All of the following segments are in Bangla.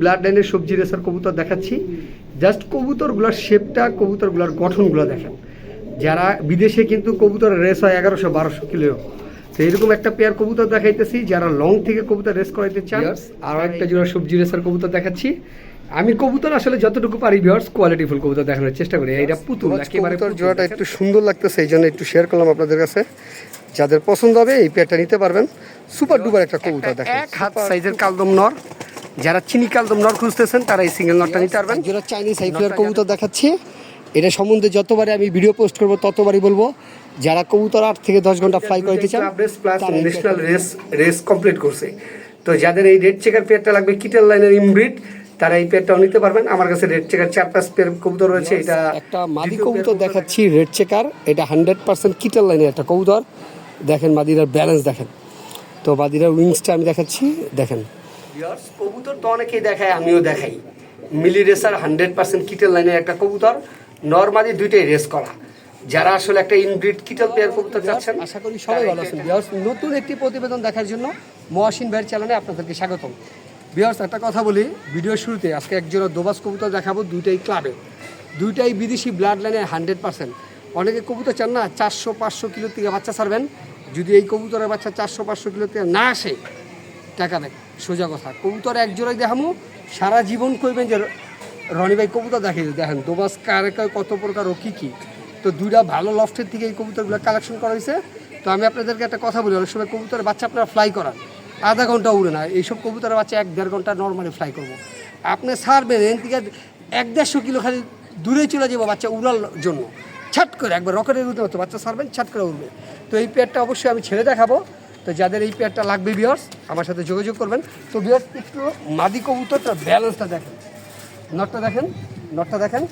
ব্লাড লাইনের সবজি রেসার কবুতর দেখাচ্ছি। জাস্ট কবুতরগুলোর শেপটা কবুতরগুলোর গঠনগুলো দেখেন। যারা বিদেশে কিন্তু কবুতরের রেস হয় এগারোশো বারোশো কিলো। তো এরকম একটা পেয়ার কবুতর দেখাইতেছি যারা লং থেকে কবুতর রেস করাইতে চান আর একটা জোড়া সবজি রেসার কবুতর দেখাচ্ছি। আমি কবুতর আসলে যতটুকু পারি ভিউয়ার্স কোয়ালিটিফুল কবুতর দেখানোর চেষ্টা করি। এটা পুতুল একেবারে কবুতর জোড়াটা একটু সুন্দর লাগতেছে এই জন্য একটু শেয়ার করলাম আপনাদের কাছে। যাদের পছন্দ হবে এই পেয়ারটা নিতে পারবেন। সুপার ডুপার একটা কবুতর দেখেন এক হাত সাইজের কালদম নর। যারা চিনি কালদম নর খুঁজতেছেন তারা এই সিঙ্গেল নরটা নিতে পারবেন। যেটা চাইনিজ হাইফ্লার কবুতর দেখাচ্ছি। এটা সম্বন্ধে যতবারই আমি ভিডিও পোস্ট করব ততবারই বলব যারা কবুতর আট থেকে দশ ঘণ্টা ফ্লাই করতে চান plus national race race complete করছে। তো যাদের এই রেড চেকার পেয়ারটা লাগবে কিটেল লাইনের ইমব্রিড তারা এই পেয়ারটাও নিতে পারবেন। আমার কাছে রেড চেকার চার পাঁচ পেয়ার কবুতর রয়েছে এটা একটা মাদি কবুতর দেখাচ্ছি রেড চেকার এটা হান্ড্রেড পার্সেন্ট কিটার লাইনের একটা কবুতর। দেখেন মাদিরার ব্যালেন্স দেখেন। তো মাদিরার উইংসটা আমি দেখাচ্ছি দেখেন। Viewers, কবুতর তো অনেকেই দেখায় আমিও দেখাই। মিলি রেসার হান্ড্রেড পার্সেন্ট কিটেল লাইনের একটা কবুতর নর্মালি দুইটাই রেস করা। যারা আসলে একটা ইনব্রিড কিটেল পেয়ার কবুতর চাচ্ছেন আশা করি সবাই ভালো আছেন। বিয়ার্স নতুন একটি প্রতিবেদন দেখার জন্য মহাসিন ভাইয়ের চ্যানেলে আপনাদেরকে স্বাগতম। বিয়ার্স একটা কথা বলি ভিডিওর শুরুতে আজকে একজোড়া দোবাস কবুতর দেখাবো দুইটাই ক্লাবে দুইটাই বিদেশি ব্লাড লাইনে হান্ড্রেড পার্সেন্ট। অনেকে কবুতর চান না চারশো পাঁচশো কিলো থেকে বাচ্চা ছাড়বেন। যদি এই কবুতরের বাচ্চা চারশো পাঁচশো কিলো থেকে না আসে টাকা দেয় সোজা কথা। কবুতর এক জোড়াই দেখামো, সারা জীবন কইবেন যে রনি ভাই কবুতর দেখে দেখেন, দোবাস কারে কত প্রকার ও কী কী। তো দুইটা ভালো লফটের থেকে এই কবুতরগুলো কালেকশন করা হয়েছে। তো আমি আপনাদেরকে একটা কথা বলি, অনেক সময় কবুতরের বাচ্চা আপনারা ফ্লাই করান। আধা ঘণ্টা উড়ে না, এইসব কবুতরের বাচ্চা এক দেড় ঘণ্টা নর্মালি ফ্লাই করব। আপনি ছাড়বেন এখান থেকে এক দেড়শো কিলো খালি দূরে চলে যাব বাচ্চা উড়ার জন্য। ছাট করে, একবার রকেটের উঠতে মতো বাচ্চা ছাড়বেন, ছাট করে উঠবে তো এই পেয়ারটা অবশ্যই আমি ছেড়ে দেখাবো। তো যাদের এই পেয়ারটা লাগবে বিয়ার্স আমার সাথে যোগাযোগ করবেন। তো বিয়ার্স একটু মাদি কবুতরটা ব্যালেন্সটা দেখেন। নটটা দেখেন নটটা দেখেন।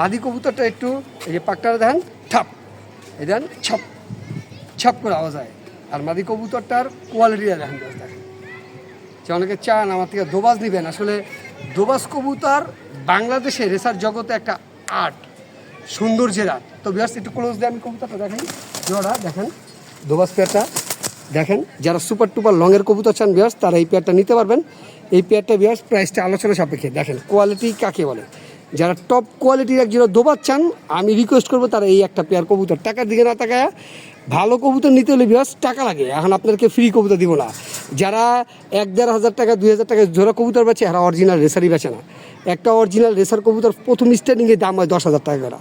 মাদি কবুতরটা একটু, এই যে পাকটাটা দেখেন, ঠাপ। এই দেখেন, ছপ। ছপ করে আওয়াজ হয় আর মাদি কবুতরটার কোয়ালিটিটা দেখেন দেখেন। যে অনেকে চান আমার থেকে দোবাজ নেবেন। আসলে দোবাজ কবুতর বাংলাদেশে রেসার জগতে একটা আর্ট, সৌন্দর্যের আর্ট। তো বিয়ার্স একটু ক্লোজ দিয়ে আমি কবুতরটা দেখেন জোড়া, দেখেন। দোবাজ পেয়ারটা দেখেন, যারা সুপার টুপার লংয়ের কবুতর চান বিয়ার্স তারা এই পেয়ারটা নিতে পারবেন। এই পেয়ারটা বিয়ার্স প্রাইসটা আলোচনা সাপেক্ষে। দেখেন কোয়ালিটি কাকে বলে? যারা টপ কোয়ালিটির একজন দোবাজ চান, আমি রিকোয়েস্ট করব তারা এই একটা পেয়ার কবুতর। টাকার দিকে না তাকায়, ভালো কবুতর নিতে হলে বিয়ার্স টাকা লাগে। এখন আপনাদেরকে ফ্রি কবুতর দিব না। যারা এক দেড় হাজার টাকা, দুই হাজার টাকা জোড়া কবুতর বেচে, এরা অরিজিনাল রেসারই বেচে না। একটা অরিজিনাল রেসার কবুতর প্রথম স্টার্টিংয়ে দাম হয় দশ হাজার টাকা করে।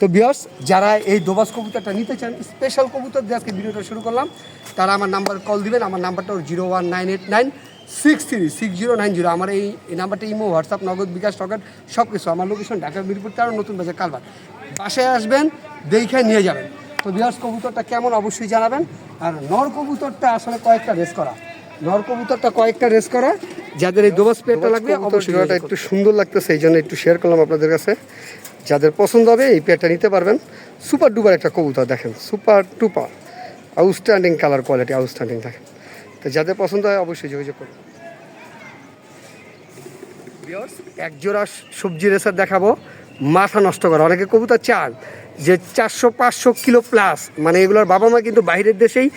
তো বিয়ার্স যারা এই দোবাস কবুতরটা নিতে চান স্পেশাল কবুতর দিয়ে আজকে ভিডিওটা শুরু করলাম। তারা আমার নাম্বার কল দিবেন আমার নাম্বারটা zero one nine eight nine six three six zero nine zero. আমার এই এই নাম্বারটা ইমো হোয়াটসঅ্যাপ নগদ বিকাশ টকেট সব কিছু আমার লোকেশন ঢাকা মিরপুর তেরো নতুন বাজার কালবার বাসায় আসবেন দেখে নিয়ে যাবেন। তো বিয়ার্স কবুতরটা কেমন অবশ্যই জানাবেন। আর নর কবুতরটা আসলে কয়েকটা রেস করা। নর কবুতরটা কয়েকটা রেস করা। যাদের এই দোবাস পেয়ারটা লাগবে অবশ্যই একটু সুন্দর লাগতেছে এই জন্য একটু শেয়ার করলাম আপনাদের কাছে। যাদের পছন্দ হবে এই পেয়ারটা নিতে পারবেন। সুপার ডুপার একটা কবুতর দেখেন। Super duper outstanding colour quality outstanding দেখেন তো যাদের পছন্দ হয় অবশ্যই যোগাযোগ করুন। এক জোড়া সবজি রেসার দেখাবো। মাথা নষ্ট করা। অনেকে কবুতর চান যে চারশো, পাঁচশো কিলো প্লাস মানে এগুলোর বাবা মা কিন্তু বাইরের দেশেই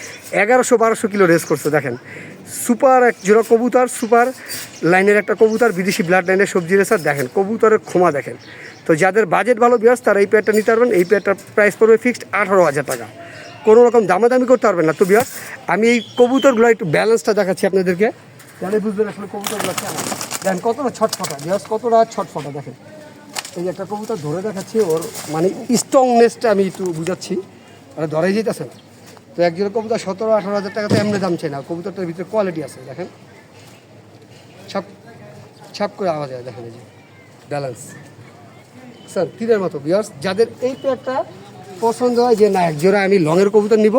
এগারোশো, বারোশো কিলো রেস করছে, দেখেন। সুপার এক জোড়া কবুতর সুপার লাইনের একটা কবুতর, বিদেশি ব্লাড লাইনের সবজি রেসার দেখেন। কবুতরের ক্ষমা দেখেন। তো যাদের বাজেট ভালো বিয়াস তারা এই পেয়ারটা নিতে পারবেন। এই পেয়ারটার প্রাইস পড়বে ফিক্সড আঠারো হাজার টাকা। কোনো রকম দামাদামি করতে পারবেন না। তো বিয়াস আমি এই কবুতরগুলো একটু ব্যালেন্সটা দেখাচ্ছি আপনাদেরকে। তাহলে বুঝবেন আসলে কবুতরগুলো কেমন। দেখেন, কতটা ছটফটা। বিয়াস কতটা ছটফটা দেখেন। এই যে একটা কবুতর ধরে দেখাচ্ছি, ওর মানে স্ট্রংনেসটা আমি একটু বুঝাচ্ছি। ওরা ধরেই যেতেছে না তো একজনের কবুতর সতেরো, আঠারো হাজার টাকা তো এমনি দাম চাই না। কবুতরটার ভিতরে কোয়ালিটি আছে, দেখেন। ছাপ ছাপ করে আওয়াজ হয়, দেখেন এই যে। ব্যালেন্স স্যার, তীরের মতো বিয়ার্স যাদের এই পেয়ারটা পছন্দ হয় যে না এক জোড়া আমি লংয়ের কবুতর নিব।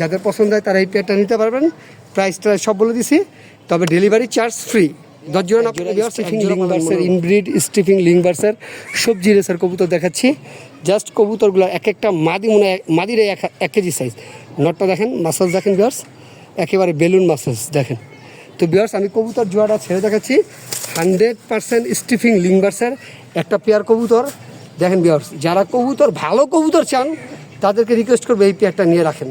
যাদের পছন্দ হয় তারা এই পেয়ারটা নিতে পারবেন। প্রাইসটা সব বলে দিছি। তবে ডেলিভারি চার্জ ফ্রি দশ জোড়া না স্টিফিং লিংবার্সের ইনব্রিড স্টিফিং লিংবার্সের সবজি রেসার কবুতর দেখাচ্ছি। জাস্ট কবুতরগুলো এক একটা মাদি মনে মাদির এক কেজি সাইজ নটটা দেখেন মাসাজ দেখেন বিয়ার্স একেবারে বেলুন মাসাজ দেখেন। তো বিয়ার্স আমি কবুতর জোয়াটা ছেড়ে দেখাচ্ছি। হান্ড্রেড পার্সেন্ট স্টিফিং লিংবার্সের একটা পেয়ার কবুতর। দেখেন বিয়ার্স যারা কবুতর ভালো কবুতর চান তাদেরকে রিকোয়েস্ট করবে এই পেয়ারটা নিয়ে রাখেন।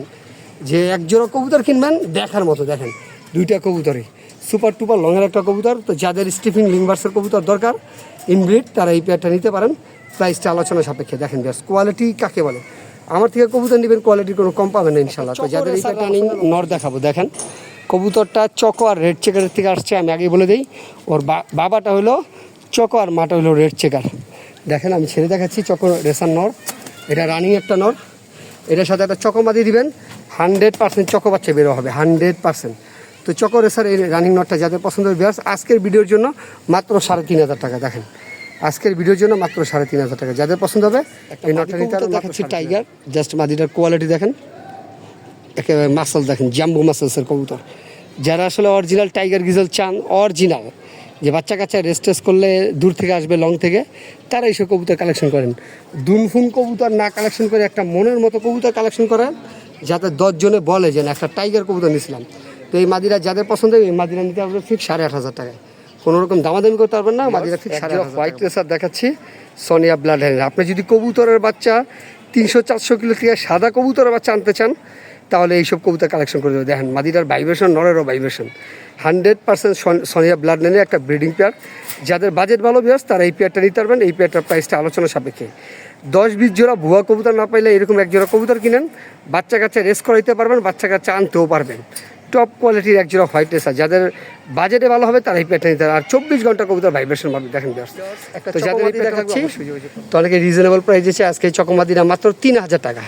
যে এক জোড়া কবুতর কিনবেন দেখার মতো দেখেন দুইটা কবুতরই। সুপার টুপার লংয়ের একটা কবুতর তো যাদের স্টিফিং লিংবার্সের কবুতর দরকার ইনব্রিড তারা এই পেয়ারটা নিতে পারেন। প্রাইসটা আলোচনা সাপেক্ষে দেখেন ব্যাস কোয়ালিটি কাকে বলে? আমার থেকে কবুতর নেবেন কোয়ালিটির কোনো কম পাবেন না ইনশাল্লাহ তো যাদের এই পেয়ারটা নিন নর দেখাবো দেখেন। কবুতরটা চকো আর রেড চেকারের থেকে আসছে আমি আগে বলে দিই। ওর বাবাটা হলো চকো আর মাটা হলো রেড চেকার দেখেন আমি ছেড়ে দেখাচ্ছি চকো রেসার নর। এটা রানিং একটা নর। এটার সাথে একটা চকো মাদি দিবেন। হান্ড্রেড পার্সেন্ট চকো বাচ্চা বেরো হবে হান্ড্রেড পার্সেন্ট। তো চকো রেসার এই রানিং নটটা যাদের পছন্দ হবে আজকের ভিডিওর জন্য মাত্র সাড়ে তিন হাজার টাকা দেখেন। আজকের ভিডিওর জন্য মাত্র সাড়ে তিন হাজার টাকা। যাদের পছন্দ হবে এই নটটা নিতে দেখাচ্ছি টাইগার জাস্ট মাদিটার কোয়ালিটি দেখেন। একেবারে মাসল দেখেন জাম্বু মাসলসের কবুতর। যারা আসলে অরিজিনাল টাইগার গিজল চান অরিজিনাল যে বাচ্চা কাচ্চা রেস্ট টেস্ট করলে দূর থেকে আসবে লং থেকে তারা এইসব কবুতর কালেকশন করেন। দুনফুন কবুতর না কালেকশন করে একটা মনের মতো কবুতর কালেকশন করেন যাতে দশজনে বলে যে না একটা টাইগার কবুতর নিয়েছিলাম তো এই মাদিরা যাদের পছন্দ এই মাদিরা নিতে হবে ঠিক সাড়ে আট হাজার টাকায়। কোনো রকম দামাদামি করতে পারবেন না মাদিরা ঠিক সাড়ে হোয়াইট রেসার দেখাচ্ছি সোনিয়া ব্লাড হ্যান্ড আপনি যদি কবুতরের বাচ্চা তিনশো চারশো কিলো থেকে সাদা কবুতরের বাচ্চা আনতে চান তাহলে এইসব কবুতর কালেকশন করে দেবে। দেখেন মাদিরার ভাইব্রেশন নরেরও ভাইব্রেশন হান্ড্রেড পার্সেন্ট সনিয়া ব্লাড লাইনের একটা ব্রিডিং পেয়ার যাদের বাজেট ভালো বিয়াস তারা এই পেয়ারটা নিতে পারবেন। এই পেয়ারটার প্রাইসটা আলোচনা সাপেক্ষে। দশ বিশ জোড়া ভুয়া কবুতর না পাইলে এরকম এক জোড়া কবুতর কিনেন। বাচ্চা কাচ্চা রেস করাইতে পারবেন বাচ্চা কাচ্চা আনতেও পারবেন। টপ কোয়ালিটির এক জোড়া হোয়াইট রেসার যাদের বাজেটে ভালো হবে তারা এই পেয়ারটা নিতে আর চব্বিশ ঘণ্টা কবুতর ভাইব্রেশন পাবে দেখেন তো যাদের দেখাচ্ছি তো অনেকে রিজনেবল প্রাইস আছে আজকে চকমাদিরা মাত্র তিন হাজার টাকা।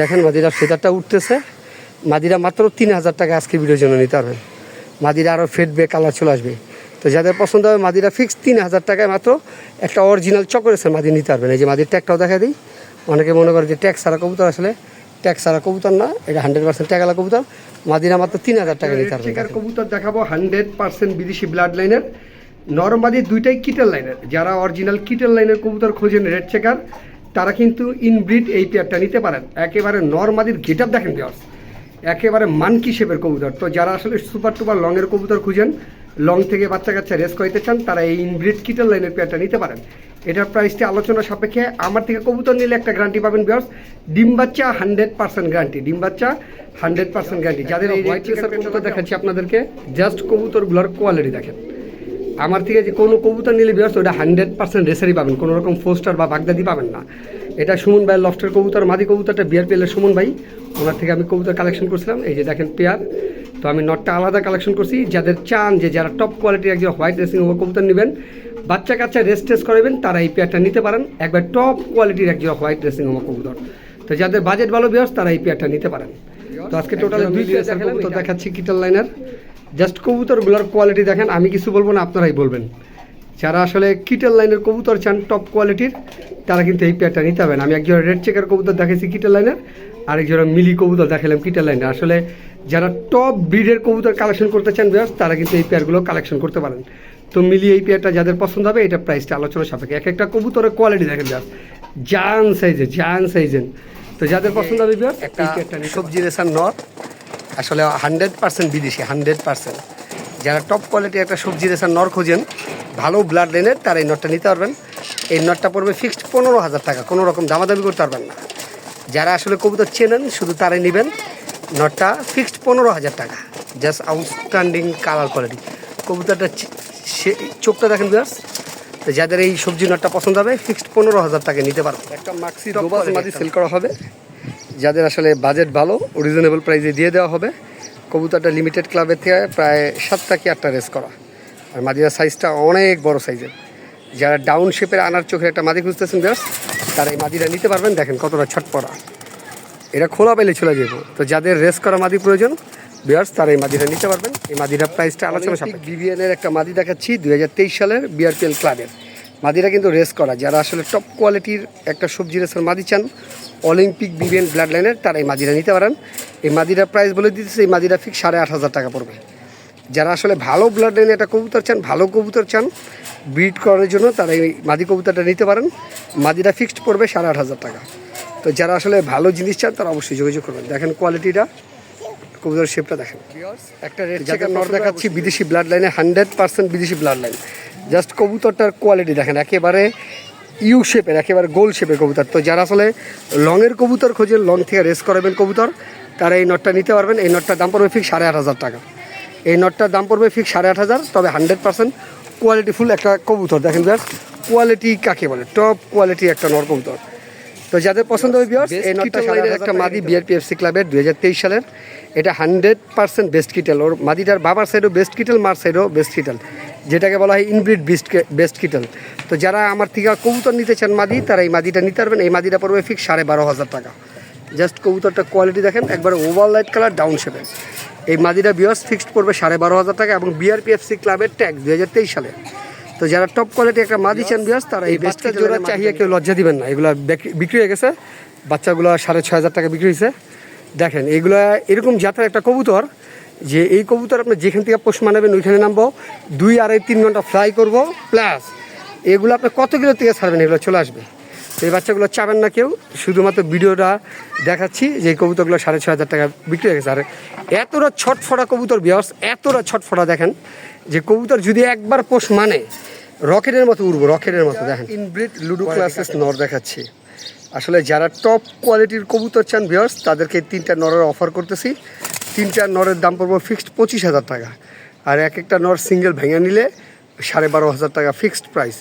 দেখেন মাদিরা ফেদারটা উঠতেছে। মাদিরা মাত্র তিন হাজার টাকা আজকে ভিডিওর জন্য নিতে পারবেন। মাদিরা আরও ফেটবে কালার চলে আসবে। তো যাদের পছন্দ হবে মাদিরা ফিক্স তিন হাজার টাকায় মাত্র একটা অরিজিনাল চকরেসের মাদি নিতে পারবেন। এই যে মাদির ট্যাগটাও দেখা দিই। অনেকে মনে করে যে ট্যাক্স সারা কবুতর আসলে ট্যাক্স সারা কবুতর না, এটা হান্ড্রেড পার্সেন্ট ট্যাগালা কবুতর। মাদিরা মাত্র তিন হাজার টাকা নিতে পারবেন। কবুতর দেখাবো হান্ড্রেড পার্সেন্ট বিদেশি ব্লাড লাইনের নরম নরমাদি দুইটাই কিটেল লাইনের যারা অরিজিনাল কিটেল লাইনের কবুতর খোঁজেন রেড চেকার তারা কিন্তু ইনব্রিড এই পেয়ারটা নিতে পারেন। একেবারে নরমাদির গেট আপ দেখেন বিয়ার্স একেবারে মানকি শেপের কবুতর। তো যারা আসলে সুপার টুপার লংয়ের কবুতর খুঁজেন লং থেকে বাচ্চা কাচ্চা রেস করাইতে চান তারা এই ইনব্রিড কিটেল লাইনের পেয়ারটা নিতে পারেন। এটার প্রাইসটি আলোচনা সাপেক্ষে আমার থেকে কবুতর নিলে একটা গ্যারান্টি পাবেন বিয়ার্স ডিম বাচ্চা হান্ড্রেড পার্সেন্ট গ্যারান্টি ডিম বাচ্চা হান্ড্রেড পার্সেন্ট গ্যারান্টি যাদের এই কবুতর দেখাচ্ছি আপনাদেরকে জাস্ট কবুতরগুলোর কোয়ালিটি দেখেন। আমার থেকে যে কোনো কবুতর নিলে ব্যস্ত ওটা হান্ড্রেড পার্সেন্ট রেসারি পাবেন। কোনো রকম ফোস্টার বা বাগদাদি পাবেন না। এটা সুমন ভাই লফটের কবুতর মাদি কবুতরটা বিয়ার পেলে সুমন ভাই ওনার থেকে আমি কবুতর কালেকশন করছিলাম। এই যে দেখেন পেয়ার। তো আমি নটটা আলাদা কালেকশন করছি। যাদের চান যে যারা টপ কোয়ালিটির একজন হোয়াইট রেসিং কবুতর নেবেন বাচ্চা কাচ্চা রেস্ট টেস্ট করাবেন তারা এই পেয়ারটা নিতে পারেন। একবার টপ কোয়ালিটির একজন হোয়াইট রেসিং কবুতর। তো যাদের বাজেট ভালো বিয়স তারা এই পেয়ারটা নিতে পারেন। তো আজকে টোটাল দুই পেয়ার কবুতর দেখাচ্ছি। কিটাল লাইনার জাস্ট কবুতরগুলোর কোয়ালিটি দেখেন আমি কিছু বলব না আপনারাই বলবেন। যারা আসলে কিটেল লাইনের কবুতর চান টপ কোয়ালিটির তারা কিন্তু এই পেয়ারটা নিতে হবেন আমি একজন রেড চেকার কবুতর দেখেছি কিটেল লাইনের আরেকজন মিলি কবুতর দেখালাম কিটেল লাইনের আসলে যারা টপ ব্রিডের কবুতর কালেকশন করতে চান বিয়াস তারা কিন্তু এই পেয়ারগুলো কালেকশন করতে পারেন। তো মিলি এই পেয়ারটা যাদের পছন্দ হবে এটা প্রাইসটা আলোচনা সাপেক্ষে। এক একটা কবুতরের কোয়ালিটি দেখেন বিয়াস জান সাইজে জান সাইজেন তো যাদের পছন্দ হবে বিয়াস একটা সবজি রেসার নট আসলে হান্ড্রেড পার্সেন্ট বিদেশি হান্ড্রেড পার্সেন্ট যারা টপ কোয়ালিটির একটা সবজি রেসার নর খোঁজেন ভালো ব্লাড লাইনের তারা এই নটটা নিতে পারবেন। এই নটটা পড়বে ফিক্সড পনেরো হাজার টাকা কোনো রকম দামাদামি করতে পারবেন না। যারা আসলে কবুতর চেনেন শুধু তারাই নেবেন। নটটা ফিক্সড পনেরো হাজার টাকা জাস্ট আউটস্ট্যান্ডিং কালার কোয়ালিটি কবুতরটা সে- চোখটা দেখেন বিয়ার্স তো যাদের এই সবজি নটটা পছন্দ হবে ফিক্সড পনেরো হাজার টাকা নিতে পারব একটা মাক্সি মাদি সেল করা হবে। যাদের আসলে বাজেট ভালো রিজনেবল প্রাইসে দিয়ে দেওয়া হবে। কবুতরটা লিমিটেড ক্লাবের থেকে প্রায় সাতটা কি আটটা রেস করা। আর মাদিরা সাইজটা অনেক বড় সাইজের যারা ডাউন শেপের আনার চোখে একটা মাদি খুঁজতেছেন ব্যাস তারা এই মাদিরা নিতে পারবেন। দেখেন কতটা ছটপড়া এটা খোলা পেলে চলে যাব। তো যাদের রেস করা মাদি প্রয়োজন বিয়ার্স তারা এই মাদিটা নিতে পারবেন। এই মাদিটার প্রাইসটা আলোচনা সাপেক্ষে। বিবিএনের একটা মাদি দেখাচ্ছি দুই হাজার তেইশ সালের বিআরপিএল ক্লাবের মাদিরা কিন্তু রেস করা। যারা আসলে টপ কোয়ালিটির একটা সবজি রেসের মাদি চান অলিম্পিক বিবিএন ব্লাড লাইনের তারা এই মাদিরা নিতে পারেন। এই মাদিরার প্রাইস বলে দিতেছে এই মাদিরা ফিক্স সাড়ে আট হাজার টাকা পড়বে। যারা আসলে ভালো ব্লাড লাইনে একটা কবুতর চান ভালো কবুতর চান ব্রিড করার জন্য তারা এই মাদি কবুতরটা নিতে পারেন। মাদিরা ফিক্সড পড়বে সাড়ে আট হাজার টাকা। তো যারা আসলে ভালো জিনিস চান তারা অবশ্যই যোগাযোগ করবেন। দেখেন কোয়ালিটিটা কবুতর শেপটা দেখেন। একটা রেড চেকার নর দেখাচ্ছি বিদেশি ব্লাড লাইনে হান্ড্রেড পার্সেন্ট বিদেশি ব্লাড লাইন জাস্ট কবুতরটার কোয়ালিটি দেখেন একেবারে ইউ শেপের একেবারে গোল শেপের কবুতর। তো যারা আসলে লংয়ের কবুতর খোঁজেন লং থেকে রেস করাবেন কবুতর তারা এই নটটা নিতে পারবেন। এই নটটার দাম পড়বে ফিক্স সাড়ে আট হাজার টাকা। এই নটটার দাম পড়বে ফিক্স সাড়ে আট হাজার তবে হান্ড্রেড পার্সেন্ট কোয়ালিটিফুল একটা কবুতর। দেখেন বিয়ার্স কোয়ালিটি কাকে বলে? টপ কোয়ালিটি একটা নর কবুতর। তো যাদের পছন্দ হবে বিয়ার্স এই নটটা সাড়ে একটা মাদি বিআরপিএফসি ক্লাবের দুই হাজার তেইশ সালের। এটা হান্ড্রেড পার্সেন্ট বেস্ট কিটেল ওর মাদিটার বাবার সাইডও বেস্ট কিটেল মার সাইডও বেস্ট কিটেল যেটাকে বলা হয় ইনব্রিড বেস্ট বেস্ট কিটল তো যারা আমার থেকে কবুতর নিতে চান মাদি তারা এই মাদিটা নিতে পারবেন। এই মাদিটা পড়বে ফিক্স সাড়ে বারো হাজার টাকা। জাস্ট কবুতরটা কোয়ালিটি দেখেন একবার ওভার লাইট কালার ডাউন শেপে এই মাদিটা বিয়ার্স ফিক্সড পড়বে সাড়ে বারো হাজার টাকা এবং বিআরপিএফসি ক্লাবের ট্যাগ দু হাজার তেইশ সালে। তো যারা টপ কোয়ালিটি একটা মাদি চান বিয়ার্স তারা এই বেস্টটা জোড়া চাহিয়ে কেউ লজ্জা দিবেন না। এগুলো বিক্রি হয়ে গেছে। বাচ্চাগুলো সাড়ে ছয় হাজার টাকা বিক্রি হয়েছে। দেখেন এগুলো এরকম জাতের একটা কবুতর যে এই কবুতর আপনি যেখান থেকে পোষ মানাবেন ওইখানে নামবো। দুই আড়াই তিন ঘণ্টা ফ্লাই করব প্লাস এগুলো আপনি কত কিলো থেকে ছাড়বেন? এগুলো চলে আসবে। তো এই বাচ্চাগুলো চাবেন না কেউ। শুধুমাত্র ভিডিওটা দেখাচ্ছি যে এই কবুতরগুলো সাড়ে ছয় হাজার টাকা বিক্রি হয়ে গেছে। আর এতটা ছটফটা কবুতর বিয়াস এতটা ছটফটা দেখেন যে কবুতর যদি একবার পোষ মানে রকেটের মতো উড়বো রকেটের মতো দেখেন। ইনব্রিড লুডো ক্লাসেস নর দেখাচ্ছি। আসলে যারা টপ কোয়ালিটির কবুতর চান বিয়ার্স তাদেরকে তিনটা নরের অফার করতেছি। তিনটা নরের দাম পড়ব ফিক্সড পঁচিশ হাজার টাকা। আর এক একটা নর সিঙ্গেল ভেঙে নিলে সাড়ে বারো হাজার টাকা ফিক্সড প্রাইস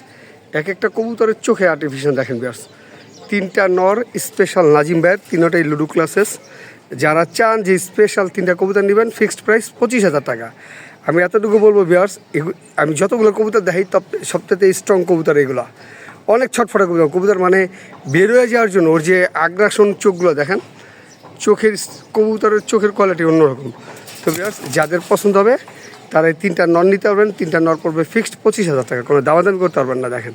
এক একটা কবুতরের চোখে আর্টিফিশিয়াল দেখেন বিয়ার্স তিনটা নর স্পেশাল নাজিম ভাইয়ের, তিনোটাই লুডু ক্লাসেস যারা চান যে স্পেশাল তিনটা কবুতর নেবেন ফিক্সড প্রাইস পঁচিশ হাজার টাকা। আমি এতটুকু বলব বিয়ার্স আমি যতগুলো কবুতর তব সবথেকে স্ট্রং কবুতর এগুলো। অনেক ছটফটা কবুতর। কবুতর মানে বের হয়ে যাওয়ার জন্য ওর যে আগ্রাসন চোখগুলো দেখেন চোখের কবুতরের চোখের কোয়ালিটি অন্যরকম। তো বিয়ার্স যাদের পছন্দ হবে, তারা এই তিনটা নন নিতে পারবেন, তিনটা নর পড়বে ফিক্সড পঁচিশ হাজার টাকা। কোনো দামাদামি করতে পারবেন না, দেখেন।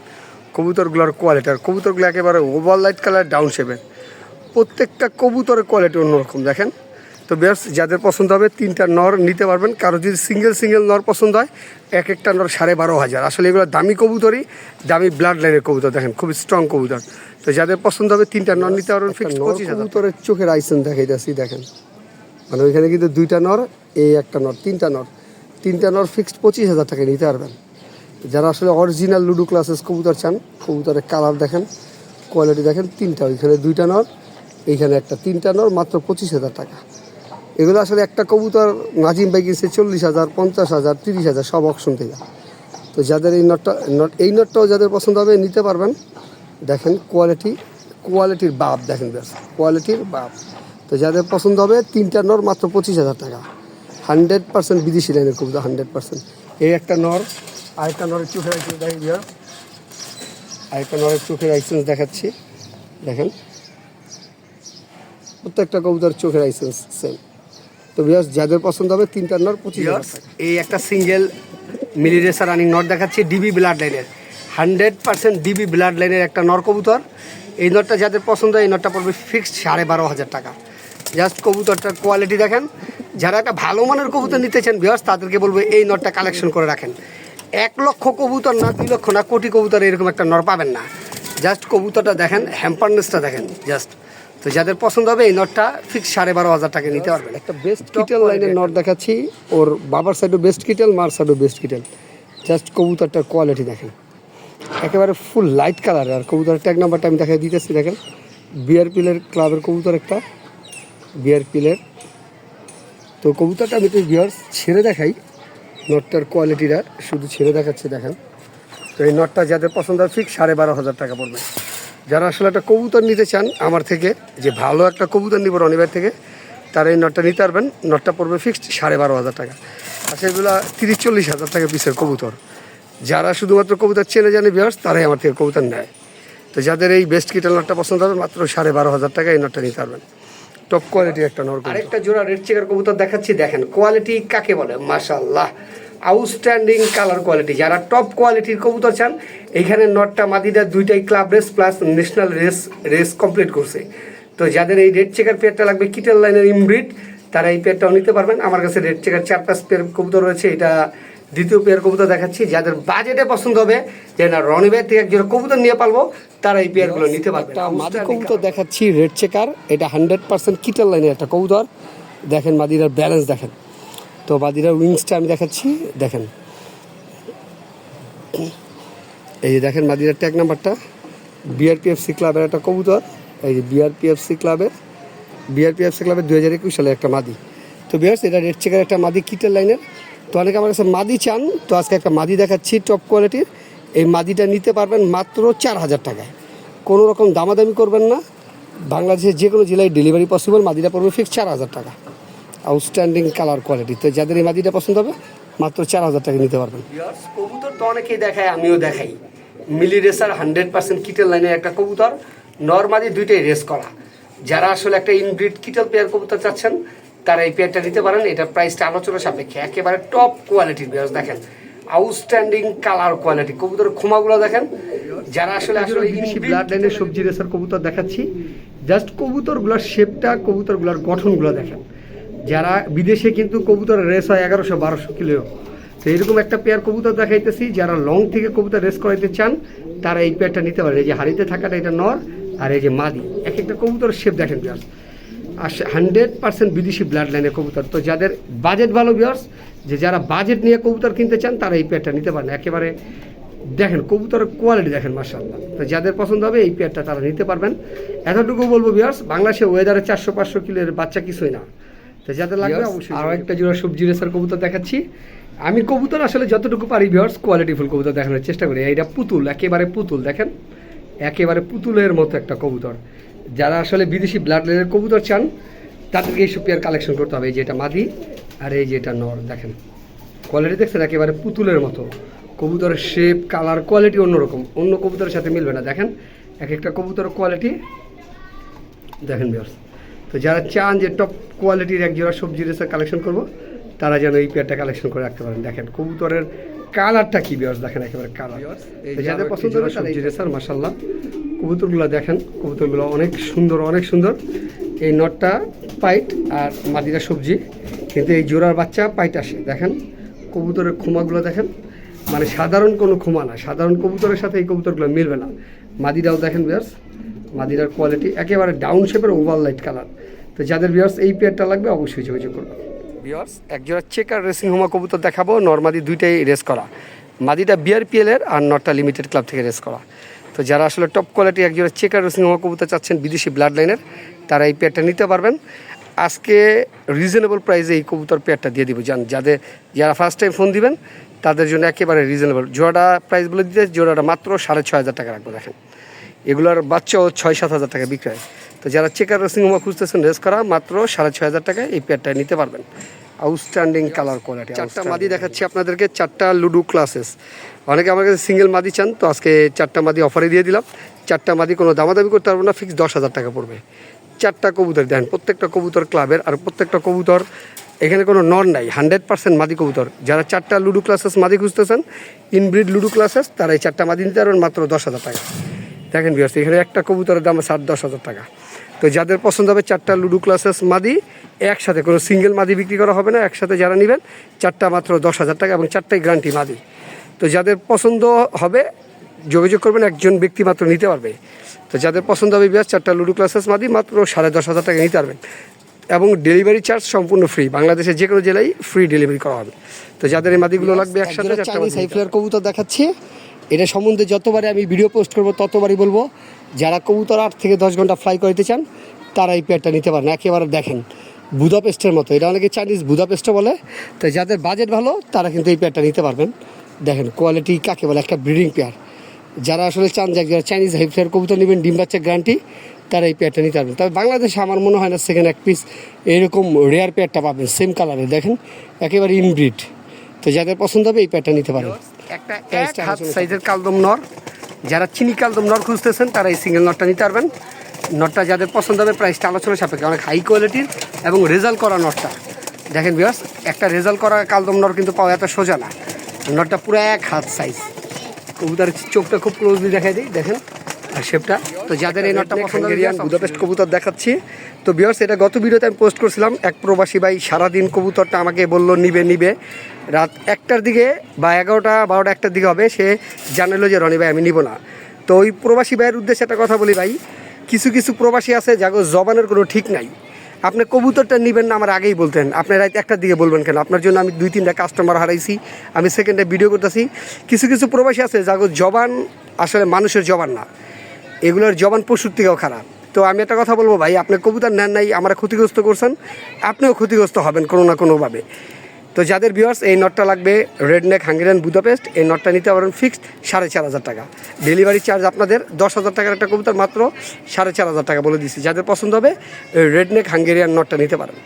কবুতরগুলোর কোয়ালিটি আর কবুতরগুলো একেবারে ওভার লাইট কালার ডাউন শেপের প্রত্যেকটা কবুতরের কোয়ালিটি অন্যরকম, দেখেন। তো বেশ যাদের পছন্দ হবে তিনটা নর নিতে পারবেন। কারও যদি সিঙ্গেল সিঙ্গেল নর পছন্দ হয় এক একটা নর সাড়ে বারো হাজার। আসলে এগুলো দামি কবুতরই দামি ব্লাড লাইনের কবুতর দেখেন খুব স্ট্রং কবুতর। তো যাদের পছন্দ হবে তিনটা নর নিতে পারবেন ফিক্স পঁচিশ কবুতরের চোখের আইসন দেখাইতেছি দেখেন। মানে ওইখানে কিন্তু দুইটা নর এই একটা নর তিনটা নর। তিনটা নর ফিক্সড পঁচিশ হাজার টাকা নিতে পারবেন। যারা আসলে অরিজিনাল লুডো ক্লাসেস কবুতর চান কবুতরের কালার দেখেন কোয়ালিটি দেখেন তিনটা। ওইখানে দুইটা নর এইখানে একটা। তিনটা নর মাত্র পঁচিশ হাজার টাকা। এগুলো আসলে একটা কবুতর নাজিম ভাই কিনছে চল্লিশ হাজার, পঞ্চাশ হাজার, তিরিশ হাজার, সব অপশন থেকে। তো যাদের এই নটটা নট এই নটটাও যাদের পছন্দ হবে নিতে পারবেন। দেখেন কোয়ালিটি কোয়ালিটির বাপ দেখেন ব্যাস কোয়ালিটির বাপ। তো যাদের পছন্দ হবে, তিনটা নর মাত্র পঁচিশ হাজার টাকা। হান্ড্রেড পার্সেন্ট বিদেশি লাইনের কবুতর হান্ড্রেড পার্সেন্ট এই একটা নর আরেকটা নরের চোখের আইসেন্স বিয়ার আরেকটা নরের চোখের আইসেন্স দেখাচ্ছি। দেখেন, প্রত্যেকটা কবুতর চোখের আইসেন্স সেম তো বিয়াস যাদের পছন্দ হবে, তিনটা নর পঁচিশ এই একটা সিঙ্গেল মিলি রেসার রানিং নট দেখাচ্ছি ডিবি ব্লাড লাইনের হান্ড্রেড পার্সেন্ট ডিবি ব্লাড লাইনের একটা নর কবুতর। এই নটটা যাদের পছন্দ হয় এই নটটা পড়বে ফিক্সড সাড়ে বারো হাজার টাকা। জাস্ট কবুতরটার কোয়ালিটি দেখেন। যারা একটা ভালো মানের কবুতর নিতে চান বিয়াস তাদেরকে বলব, এই নটটা কালেকশন করে রাখেন। এক লক্ষ কবুতর না, দুই লক্ষ না, কোটি কবুতর এরকম একটা নর পাবেন না। জাস্ট কবুতরটা দেখেন হ্যাম্পারনেসটা দেখেন জাস্ট তো যাদের পছন্দ হবে এই নটটা ফিক্স সাড়ে বারো হাজার টাকা নিতে পারবেন। একটা বেস্ট কিটেল লাইনের নট দেখাচ্ছি ওর বাবার সাইডও বেস্ট কিটেল মার সাইডও বেস্ট কিটেল। জাস্ট কবুতরটার কোয়ালিটি দেখেন। একেবারে ফুল লাইট কালার আর কবুতরের ট্যাগ নাম্বারটা আমি দেখাই দিতেছি দেখেন। বিআরপিলের ক্লাবের কবুতর একটা। বিআরপিলের তো কবুতরটা আমি একটু বিয়ার ছেড়ে দেখাই। নটটার কোয়ালিটিটা শুধু ছেড়ে দেখাচ্ছি দেখেন। তো এই নটটা যাদের পছন্দ হয় ফিক্স সাড়ে বারো হাজার টাকা পড়বে। যারা আসলে একটা কবুতর নিতে চান আমার থেকে, যে ভালো একটা কবুতর নিব রনিবার থেকে, তারা এই নটটা নিতে পারবেন। নটটা পড়বে ফিক্সড সাড়ে বারো হাজার টাকা। আর সেগুলো তিরিশ চল্লিশ হাজার টাকা পিসের কবুতর। যারা শুধুমাত্র কবুতর চেনে জানে বিয়ার্স তারাই আমার থেকে কবুতর নেয়। তো যাদের এই বেস্ট কিটেল নটটা পছন্দ হবে, মাত্র সাড়ে বারো হাজার টাকা এই নটটা নিতে পারবেন। টপ কোয়ালিটি একটা নর আরেকটা জোড়া রেড চেকার কবুতর দেখাচ্ছি, দেখেন। কোয়ালিটি কাকে বলে? মাশাল্লাহ আউটস্ট্যান্ডিং কালার কোয়ালিটি। যারা টপ কোয়ালিটির কবুতর চান এইখানে নটটা মাদিটা দুইটাই club race plus national race race complete করছে। তো যাদের এই রেড চেকার পেয়ারটা লাগবে কিটেল লাইনের ইমব্রিড তারা এই পেয়ারটাও নিতে পারবেন। আমার কাছে রেড চেকার চার পাঁচ পেয়ার কবুতর রয়েছে এটা দ্বিতীয় পেয়ার কবুতর দেখাচ্ছি। যাদের বাজেটে পছন্দ হবে যে না রনিবের থেকে একজন কবুতর নিয়ে পারব তারা এই পেয়ারগুলো নিতে পারবে মাদি কবুতর দেখাচ্ছি রেড চেকার এটা হান্ড্রেড পার্সেন্ট কিটাল লাইনের একটা কবুতর। দেখেন মাদিরার ব্যালেন্স দেখেন। তো মাদিরার উইংসটা আমি দেখাচ্ছি, দেখেন। এই যে দেখেন মাদিরার ট্যাগ নাম্বারটা বিআরপিএফসি ক্লাবের একটা কবুতর, এই যে বিআরপিএফসি ক্লাবের বিআরপিএফসি ক্লাবের দু হাজার একুশ সালে একটা মাদি। তো বিয়ার্স এটা রেড চেকার একটা মাদি কিটের লাইনের তো অনেকে আমার কাছে মাদি চান, তো আজকে একটা মাদি দেখাচ্ছি টপ কোয়ালিটির এই মাদিটা নিতে পারবেন মাত্র চার হাজার টাকায়। কোনো রকম দামাদামি করবেন না। বাংলাদেশের যে কোনো জেলায় ডেলিভারি পসিবল মাদিটা পড়বে ফিক্স চার হাজার টাকা। Outstanding colour quality. তো যাদের এই মাদিটা পছন্দ হবে মাত্র চার হাজার টাকা নিতে পারবেন। কবুতর তো অনেকেই দেখায় আমিও দেখাই। মিলি রেসার হান্ড্রেড পার্সেন্ট কিটেল লাইনের একটা কবুতর নর্মালি দুইটাই রেস করা। যারা আসলে একটা ইনব্রিড কিটেল পেয়ার কবুতর চাচ্ছেন তারা এই পেয়ারটা নিতে পারেন। এটা প্রাইসটা আলোচনা সাপেক্ষে একেবারে টপ কোয়ালিটির বিয়ার্স দেখেন। আউটস্ট্যান্ডিং কালার কোয়ালিটি কবুতরের খোমাগুলো দেখেন। যারা আসলে আসলে ব্লাড লাইনের সবজি রেসার কবুতর দেখাচ্ছি। জাস্ট কবুতরগুলোর শেপটা কবুতরগুলোর গঠনগুলো দেখেন। যারা বিদেশে কিন্তু কবুতরের রেস হয় এগারোশো, বারোশো কিলো। তো এরকম একটা পেয়ার কবুতর দেখাইতেছি, যারা লং থেকে কবুতর রেস করাইতে চান, তারা এই পেয়ারটা নিতে পারে। এই যে হাড়িতে থাকাটা, এটা নর, আর এই যে মাদি। এক একটা কবুতরের শেপ দেখেন বিয়ার্স আর হান্ড্রেড পার্সেন্ট বিদেশি ব্লাড লাইনের কবুতর। তো যাদের বাজেট ভালো বিয়ার্স যে যারা বাজেট নিয়ে কবুতর কিনতে চান, তারা এই পেয়ারটা নিতে পারেন। একেবারে দেখেন, কবুতরের কোয়ালিটি দেখেন মার্শাল্লাহ তো যাদের পছন্দ হবে, এই পেয়ারটা তারা নিতে পারবেন। এতটুকু বলব বিয়ার্স বাংলাদেশে ওয়েদারে চারশো, পাঁচশো কিলোর বাচ্চা কিছুই না। তো যাদের লাগবে অবশ্যই আরও একটা জোড়া সবজি রেসার কবুতর দেখাচ্ছি। আমি কবুতর আসলে যতটুকু পারি বিয়ার্স কোয়ালিটিফুল কবুতর দেখানোর চেষ্টা করি। এইটা পুতুল একেবারে পুতুল দেখেন? একেবারে পুতুলের মতো একটা কবুতর। যারা আসলে বিদেশি ব্লাড লাইনের কবুতর চান তাদেরকে এইসব পেয়ার কালেকশন করতে হবে। এই যে এটা মাদি আর এই যে এটা নর দেখেন? কোয়ালিটি দেখছেন? একেবারে পুতুলের মতো। কবুতরের শেপ কালার কোয়ালিটি অন্যরকম। অন্য কবুতরের সাথে মিলবে না। দেখেন? এক একটা কবুতরের কোয়ালিটি দেখেন বিয়ার্স তো যারা চান যে টপ কোয়ালিটির এক জোড়া সবজি রেসার কালেকশন করব তারা যেন এই পেয়ারটা কালেকশন করে রাখতে পারেন। দেখেন কবুতরের কালারটা কি বিয়ার্স দেখেন একেবারে কালার যাদের পছন্দ হবে সবজি রেসার মাসাল্লাহ কবুতরগুলো দেখেন কবুতরগুলো অনেক সুন্দর অনেক সুন্দর। এই নটটা পাইট আর মাটিটা সবজি কিন্তু এই জোড়ার বাচ্চা পাইট আসে। দেখেন কবুতরের খোমাগুলো দেখেন। মানে সাধারণ কোনো খোমা না সাধারণ কবুতরের সাথে এই কবুতরগুলো মিলবে না। মাদিরাও দেখেন বিয়ার্স মাদিরার কোয়ালিটি একেবারে ডাউন শেপের ওভার লাইট কালার তো যাদের বিয়ার্স এই পেয়ারটা লাগবে, অবশ্যই যোগাযোগ করবেন বিয়ার্স একজোড়া চেকার রেসিং হোমা কবুতর দেখাবো, নর্মাদি দুইটাই রেস করা। মাদিটা বিআরপিএল এর আর নটটা লিমিটেড ক্লাব থেকে রেস করা। তো যারা আসলে টপ কোয়ালিটি একজোড়া চেকার রেসিং হোমা কবুতর চাচ্ছেন, বিদেশি ব্লাড লাইনের তারা এই পেয়ারটা নিতে পারবেন। আজকে রিজনেবল প্রাইসে এই কবুতর পেয়ারটা দিয়ে দিব। যান, যাদের, যারা ফার্স্ট টাইম ফোন দিবেন, তাদের জন্য একেবারে রিজনেবল জোড়াটা প্রাইস বলে দিতে, জোড়াটা মাত্র সাড়ে ছয় হাজার টাকা রাখব, দেখেন। এগুলোর বাচ্চাও ছয় সাত হাজার টাকা বিক্রি হয় তো যারা চেকার রেসিং হোমা খুঁজতেছেন রেস করা মাত্র সাড়ে ছয় হাজার টাকায় এই পেয়ারটা নিতে পারবেন। আউটস্ট্যান্ডিং কালার কোয়ালিটি চারটা মাদি দেখাচ্ছি আপনাদেরকে চারটা লুডো ক্লাসেস অনেকে আমার কাছে সিঙ্গেল মাদি চান তো আজকে চারটা মাদি অফারে দিয়ে দিলাম। চারটা মাদি কোনো দামাদামি করতে পারব না ফিক্স দশ হাজার টাকা পড়বে। চারটা কবুতর দেন প্রত্যেকটা কবুতর ক্লাবের আর প্রত্যেকটা কবুতর এখানে কোনো নর নাই হান্ড্রেড পার্সেন্ট মাদি কবুতর। যারা চারটা লুডো ক্লাসেস মাদি খুঁজতেছেন ইনব্রিড লুডো ক্লাসেস তারা এই চারটা মাদি নিতে পারবেন মাত্র দশ হাজার টাকা। দেখেন বিয়ার্স এখানে একটা কবুতরের দাম সাত দশ হাজার টাকা। তো যাদের পছন্দ হবে চারটা লুডো ক্লাসেস মাদি একসাথে কোনো সিঙ্গেল মাদি বিক্রি করা হবে না একসাথে যারা নেবেন চারটা মাত্র দশ হাজার টাকা এবং চারটাই গ্যারান্টি মাদি। তো যাদের পছন্দ হবে যোগাযোগ করবেন একজন ব্যক্তি মাত্র নিতে পারবে। তো যাদের পছন্দ হবে বিয়াস চারটা লুডো ক্লাসেস মাদি মাত্র সাড়ে দশ হাজার টাকা নিতে পারবেন। এবং ডেলিভারি চার্জ সম্পূর্ণ ফ্রি বাংলাদেশের যে কোনো জেলায় ফ্রি ডেলিভারি করা হবে। তো যাদের এই মাদিগুলো লাগবে একসাথে চাইনিজ হাইফ্লার কবুতর দেখাচ্ছি। এটা সম্বন্ধে যতবারে আমি ভিডিও পোস্ট করব, ততবারই বলব, যারা কবুতর আট থেকে দশ ঘণ্টা ফ্লাই করতে চান, তারা এই পেয়ারটা নিতে পারেন। একেবারে দেখেন, বুদাপেস্টের মতো। এটা অনেকে চাইনিজ বুদাপেস্টও বলে। তো যাদের বাজেট ভালো, তারা কিন্তু এই পেয়ারটা নিতে পারবেন। দেখেন কোয়ালিটি কাকে বলে? একটা ব্রিডিং পেয়ার যারা আসলে চান যে যারা চাইনিজ হাইফ্লার কবুতর নেবেন, ডিম বাচ্চা গ্যারান্টি তারা এই পেয়ারটা নিতে পারবেন। তবে বাংলাদেশে আমার মনে হয় না সেখানে এক পিস এরকম রেয়ার পেয়ারটা পাবেন সেম কালারে দেখেন, একেবারে ইনব্রিড তো যাদের পছন্দ হবে, এই পেয়ারটা নিতে পারেন। একটা এক হাত সাইজের কালদম নর। যারা চিনি কালদম নর খুঁজতেছেন তারা এই সিঙ্গেল নটটা নিতে পারবেন। নটটা যাদের পছন্দ হবে প্রাইসটা আলোচনা সাপেক্ষে। অনেক হাই কোয়ালিটির এবং রেজাল্ট করা নটটা। দেখেন বিয়াস একটা রেজাল্ট করা কালদম নর কিন্তু পাওয়া এত সোজা না। নটটা পুরো এক হাত সাইজ কবুতার চোখটা খুব ক্লোজলি দেখাই দিই দেখেন। শেপটা তো যাদের এই নটটা পছন্দ হবে বুদাপেস্ট কবুতর দেখাচ্ছি। তো বিয়ার্স এটা গত ভিডিওতে আমি পোস্ট করছিলাম এক প্রবাসী ভাই সারাদিন কবুতরটা আমাকে বলল নিবে নিবে। রাত একটার দিকে বা এগারোটা বারোটা একটার দিকে হবে সে জানালো যে রনি ভাই আমি নিব না। তো ওই প্রবাসী ভাইয়ের উদ্দেশ্যে একটা কথা বলি ভাই কিছু কিছু প্রবাসী আছে যাগো জবানের কোনো ঠিক নাই। আপনি কবুতরটা নেবেন না আমার আগেই বলতেন। আপনি রাত একটার দিকে বলবেন কেন? আপনার জন্য আমি দুই তিনটা কাস্টমার হারাইছি আমি সেকেন্ডে ভিডিও করতেছি। কিছু কিছু প্রবাসী আছে যাগো জবান আসলে মানুষের জবান না। এগুলোর জবান পশুর থেকেও খারাপ। তো আমি একটা কথা বলব ভাই, আপনি কবুতর নেন নাই, আমরা ক্ষতিগ্রস্ত করছেন, আপনিও ক্ষতিগ্রস্ত হবেন কোনো না কোনোভাবে। তো যাদের ভিউয়ার্স এই নটটা লাগবে রেডনেক হাঙ্গেরিয়ান বুদাপেস্ট এই নটটা নিতে পারেন ফিক্সড সাড়ে চার হাজার টাকা। ডেলিভারি চার্জ আপনাদের দশ হাজার টাকার একটা কবুতর মাত্র সাড়ে চার হাজার টাকা বলে দিচ্ছি যাদের পছন্দ হবে রেডনেক হাঙ্গেরিয়ান নটটা নিতে পারেন।